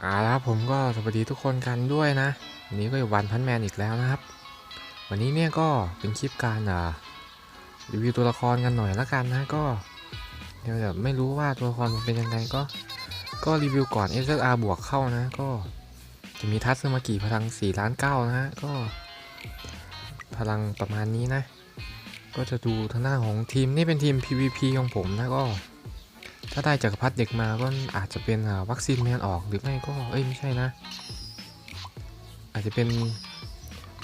อ่าแล้วผมก็สวัสดีทุกคนกันด้วยนะวันนี้ก็อยู่วันพันแมนอีกแล้วนะครับ วันนี้เนี่ยก็เป็นคลิปการรีวิวตัวละครกันหน่อยละกันนะก็เดี๋ยวแบบไม่รู้ว่าตัวละครมันเป็นยังไงก็ ก็รีวิวก่อน SSR บวกเข้านะ ก็จะมีทัศมากิพลัง4ล้านเก้านะฮะก็ พลังประมาณนี้นะ ก็จะดูทางหน้าของทีมนี่เป็นทีม PVP ของผมนะก็ ถ้าได้จักรพรรดิเด็กมาก็อาจจะเป็นวัคซีนแมนออกหรือไม่ก็เอ้ยไม่ใช่นะ อาจจะเป็น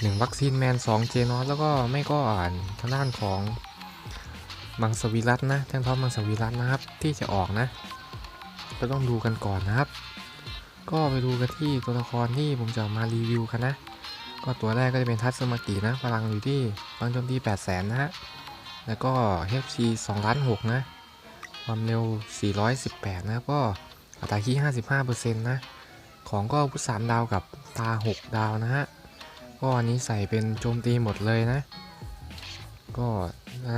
หนึ่งวัคซีนแมนสองเจนอสแล้วก็ไม่ก็อ่านทางด้านของมังสวิรัตนะแท่งท็อปมังสวิรัตนะครับ ที่จะออกนะ ก็ต้องดูกันก่อนนะครับ ก็ไปดูกันที่ตัวละครที่ผมจะมารีวิวกันนะ ก็ตัวแรกก็จะเป็นทัตสมากินะพลังอยู่ที่พลังโจมตี8 0 0 0 0นะฮะแล้วก็ HP 2ล้าน6นะ ความเร็ว 418 นะครับ ก็อัตราคี55%นะ ของก็พุทสามดาวกับตา 6 ดาวนะฮะ ก็อันนี้ใส่เป็นโจมตีหมดเลยนะ ก็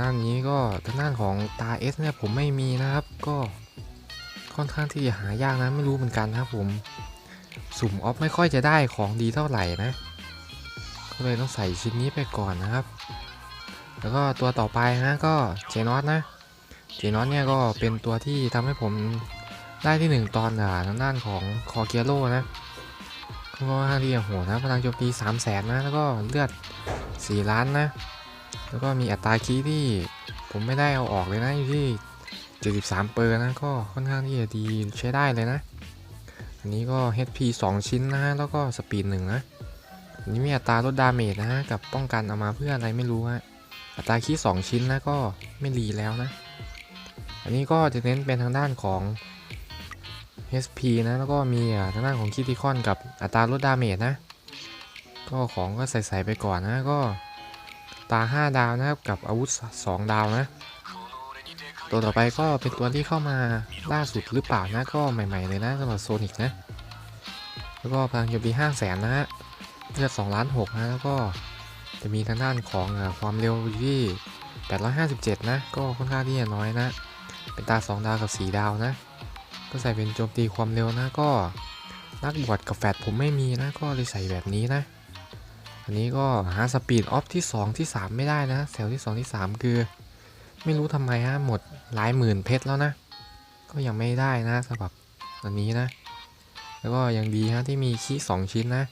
ด้านนี้ก็ทางด้านของตา S เนี่ยผมไม่มีนะครับ ก็ค่อนข้างที่จะหายากนะ ไม่รู้เหมือนกันนะครับผม สุ่มออฟไม่ค่อยจะได้ของดีเท่าไหร่นะ ก็เลยต้องใส่ชิ้นนี้ไปก่อนนะครับ แล้วก็ตัวต่อไปนะก็เจนอสนะ เจนอสเนี่ยก็เป็นตัวที่ทำให้ผมได้ที่หนึ่งตอนอ่าทางด้านของคอเกียโร่นะก็ค่อนข้างที่จะโหดนะพลังโจมตี3 0 0แสนนะ แล้วก็เลือด 4 ล้านนะ แล้วก็มีอัตราคีย์ที่ผมไม่ได้เอาออกเลยนะ อยู่ที่ 73 เปอร์นะ ก็ค่อนข้างที่จะดีใช้ได้เลยนะ อันนี้ก็ HP 2 ชิ้นนะ แล้วก็สปีดหนึ่งนะอันนี้มีอัตราลดดาเมจนะฮะกับป้องกันเอามาเพื่ออะไรไม่รู้ฮะอัตราคีย์2ชิ้นนะก็ไม่รีแล้วนะ อันนี้ก็จะเน้นเป็นทางด้านของ HP นะ แล้วก็มีทางด้านของคิติคอนกับอัตราลดดาเมจนะ ก็ของก็ใส่ๆไปก่อนนะก็ตา 5 ดาวนะครับกับอาวุธ 2 ดาวนะ ตัวต่อไปก็เป็นตัวที่เข้ามาล่าสุดหรือเปล่านะก็ใหม่ ๆ เลยนะสำหรับโซนิกนะ แล้วก็พลังโจมตี5 0 0แสนนะฮะเลือด2ล้าน6นะแล้วก็จะมีทางด้านของความเร็วอยู่ที่ 857 นะ ก็ค่อนข้างที่จะน้อยนะ เป็นตา 2 ดาวกับ 4 ดาวนะ ก็ใส่เป็นโจมตีความเร็วนะก็นักบวชกับแฟดผมไม่มีนะ ก็เลยใส่แบบนี้นะ อันนี้ก็หาสปีดออฟที่ 2 ที่ 3 ไม่ได้นะแถวที่ 2 ที่ 3 คือ ไม่รู้ทำไมฮะหมดหลายหมื่นเพชรแล้วนะ ก็ยังไม่ได้นะสำหรับอันนี้นะ แล้วก็ยังดีฮะที่มีคีย์2ชิ้นนะ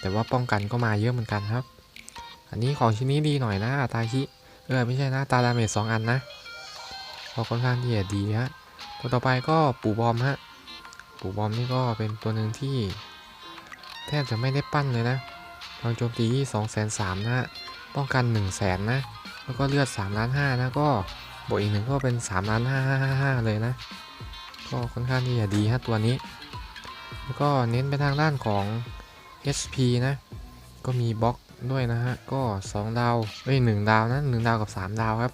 แต่ว่าป้องกันก็มาเยอะเหมือนกันครับ อันนี้ของชิ้นนี้ดีหน่อยนะตาคีย์เออไม่ใช่นะตาดาเมจสองอันนะ ก็ค่อนข้างที่จะดีฮะตัวต่อไปก็ปู่บอมฮะปู่บอมนี่ก็เป็นตัวหนึ่งที่ แทบจะไม่ได้ปั้นเลยนะพลังโจมตีที่2 3 0 0 0นะฮะป้องกัน 1 0 0 0 0แสนนะ แล้วก็เลือด3ล้าน5นะก็บวกอีกหนึ่งก็เป็น3ล้าน5 5 5 เลยนะ ก็ค่อนข้างที่จะดีฮะตัวนี้ แล้วก็เน้นไปทางด้านของ HP นะ ก็มีบล็อกด้วยนะฮะ ก็ 2 ดาวเอ้ย1ดาวนะ1ดาวกับ 3 ดาวครับ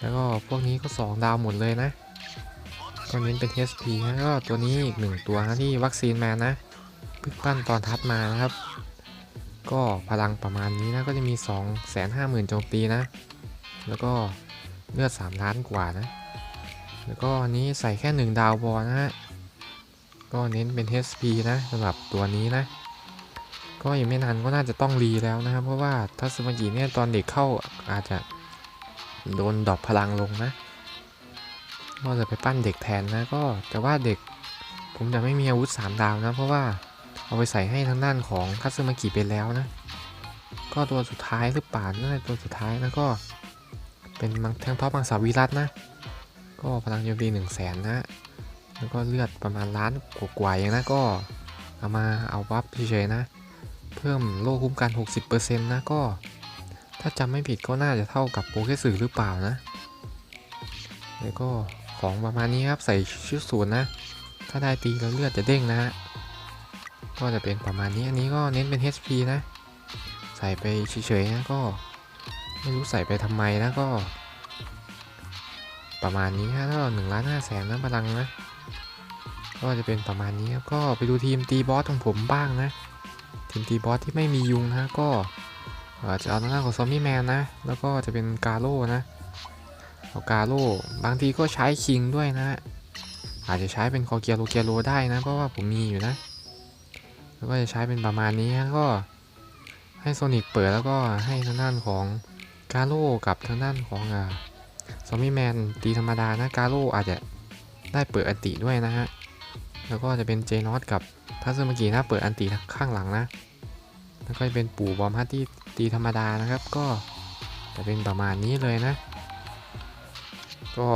แล้วก็พวกนี้ก็ 2 ดาวหมดเลยนะก็เน้นเป็น HP นะก็ตัวนี้อีกหนึ่งตัวนะที่วัคซีนแมนนะพิ่งปั้นตอนทัดมานะครับ ก็พลังประมาณนี้นะก็จะมี 2 5 0 0 0 0โจมตีนะ แล้วก็เลือด 3 ล้านกว่านะ แล้วก็อันนี้ใส่แค่ 1 ดาวบอลนะฮะก็เน้นเป็น HP นะสำหรับตัวนี้นะ ก็ยังไม่นานก็น่าจะต้องรีแล้วนะครับ เพราะว่าทัศมกิเนี่ยตอนเด็กเข้าอาจจะ โดนดรอปพลังลงนะก็จะไปปั้นเด็กแทนนะก็แต่ว่าเด็กผมจะไม่มีอาวุธ 3 ดาวนะ เพราะว่าเอาไปใส่ให้ทางด้านของคัตสึมากิไปแล้วนะ ก็ตัวสุดท้ายหรือป่านั่นแหละตัวสุดท้ายนะก็เป็นมังแทงท็อปมังสาวิรัตนะ ก็พลังโจมตีหนึ่งแสนนะแล้วก็เลือดประมาณล้านกว่าๆอย่างนะก็เอามาเอาวับเฉยๆนะ เพิ่มโล่คุ้มกัน 60%นะก็ ถ้าจำไม่ผิดก็น่าจะเท่ากับโปเกสึหรือเปล่านะ แล้วก็ของประมาณนี้ครับใส่ชุดศูนย์นะ ถ้าได้ตีแล้วเลือดจะเด้งนะฮะ ก็จะเป็นประมาณนี้ อันนี้ก็เน้นเป็น HP นะ ใส่ไปเฉยๆนะก็ ไม่รู้ใส่ไปทำไมนะก็ ประมาณนี้ฮะถ้าหนึ่งล้านห้าแสนนะพลังนะ ก็จะเป็นประมาณนี้ก็ไปดูทีมตีบอสของผมบ้างนะ ทีมตีบอสที่ไม่มียุงนะก็ อ่อจะเอาทางด้านของซอมบี้แมนนะ แล้วก็จะเป็นกาโร่นะเอากาโร่บางทีก็ใช้คิงด้วยนะ อาจจะใช้เป็นคอเกียโลเกียโรได้นะ เพราะว่าผมมีอยู่นะ แล้วก็จะใช้เป็นประมาณนี้ฮะก็ให้โซนิกเปิดแล้วก็ให้ทางด้านของกาโร่กับทางด้านของอ่าซอมบี้แมนตีธรรมดานะกาโร่อาจจะได้เปิดอันติด้วยนะฮะ แล้วก็จะเป็นเจนอสกับทัศเมื่อกี้นะเปิดอันติข้างหลังนะ แล้วก็จะเป็นปู่บอมฮัตที่ ตีธรรมดานะครับก็จะเป็นประมาณนี้เลยนะ ก็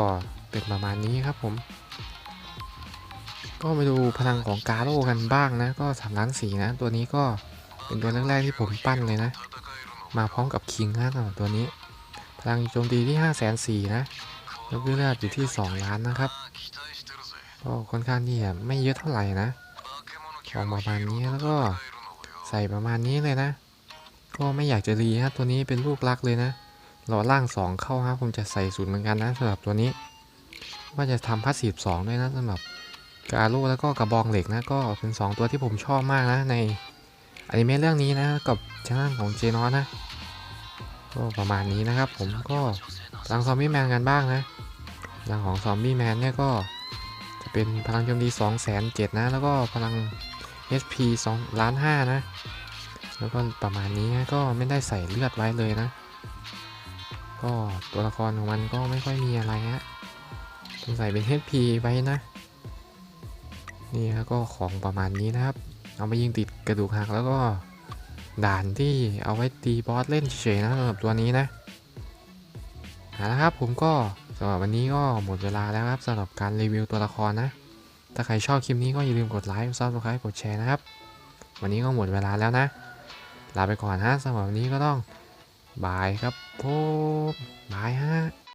เป็นประมาณนี้ครับผม ก็มาดูพลังของกาโร่กันบ้างนะ ก็3ล้านสีนะ ตัวนี้ก็เป็นตัวแรกๆที่ผมปั้นเลยนะ มาพร้อมกับคิงนะสำหรับตัวนี้ พลังโจมตีที่5 0 0 0 0 0นะแล้วก็เลือดอยู่ที่ 2 ล้านนะครับก็ค่อนข้างที่จะไม่เยอะเท่าไหร่นะของประมาณนี้แล้วก็ใส่ประมาณนี้เลยนะ ก็ไม่อยากจะรีนะตัวนี้เป็นลูกรักเลยนะหล่อล่าง 2 เข้าครับผมจะใส่สูตรเหมือนกันนะสำหรับตัวนี้ ว่าจะทำพาสซีฟ2ด้วยนะสำหรับกาโร่แล้วก็กระบองเหล็กนะก็เป็น 2 ตัวที่ผมชอบมากนะในอนิเมะเรื่องนี้นะกับช่างของเจนอสนะ ก็ประมาณนี้นะครับ ผมก็พลังซอมบี้แมนกันบ้างนะพลังของซอมบี้แมนเนี่ยก็จะเป็นพลังโจมตี2 0 0 0 0 0นะแล้วก็พลัง HP 2ล้าน5นะ แล้วก็ประมาณนี้นะก็ไม่ได้ใส่เลือดไว้เลยนะ ก็ตัวละครของมันก็ไม่ค่อยมีอะไรฮะต้องใส่เป็น HP ไว้นะ นี่แล้วก็ของประมาณนี้นะครับ เอาไปยิงติดกระดูกหักแล้วก็ด่านที่เอาไว้ตีบอสเล่นเฉยๆนะสำหรับตัวนี้นะเอาละครับผมก็สำหรับวันนี้ก็หมดเวลาแล้วครับสำหรับการรีวิวตัวละครนะ ถ้าใครชอบคลิปนี้ก็อย่าลืมกดไลค์ซับสไครต์กดแชร์นะครับ วันนี้ก็หมดเวลาแล้วนะ ลาไปก่อนฮะสำหรับวันนี้ก็ต้องบายครับผมบายฮะ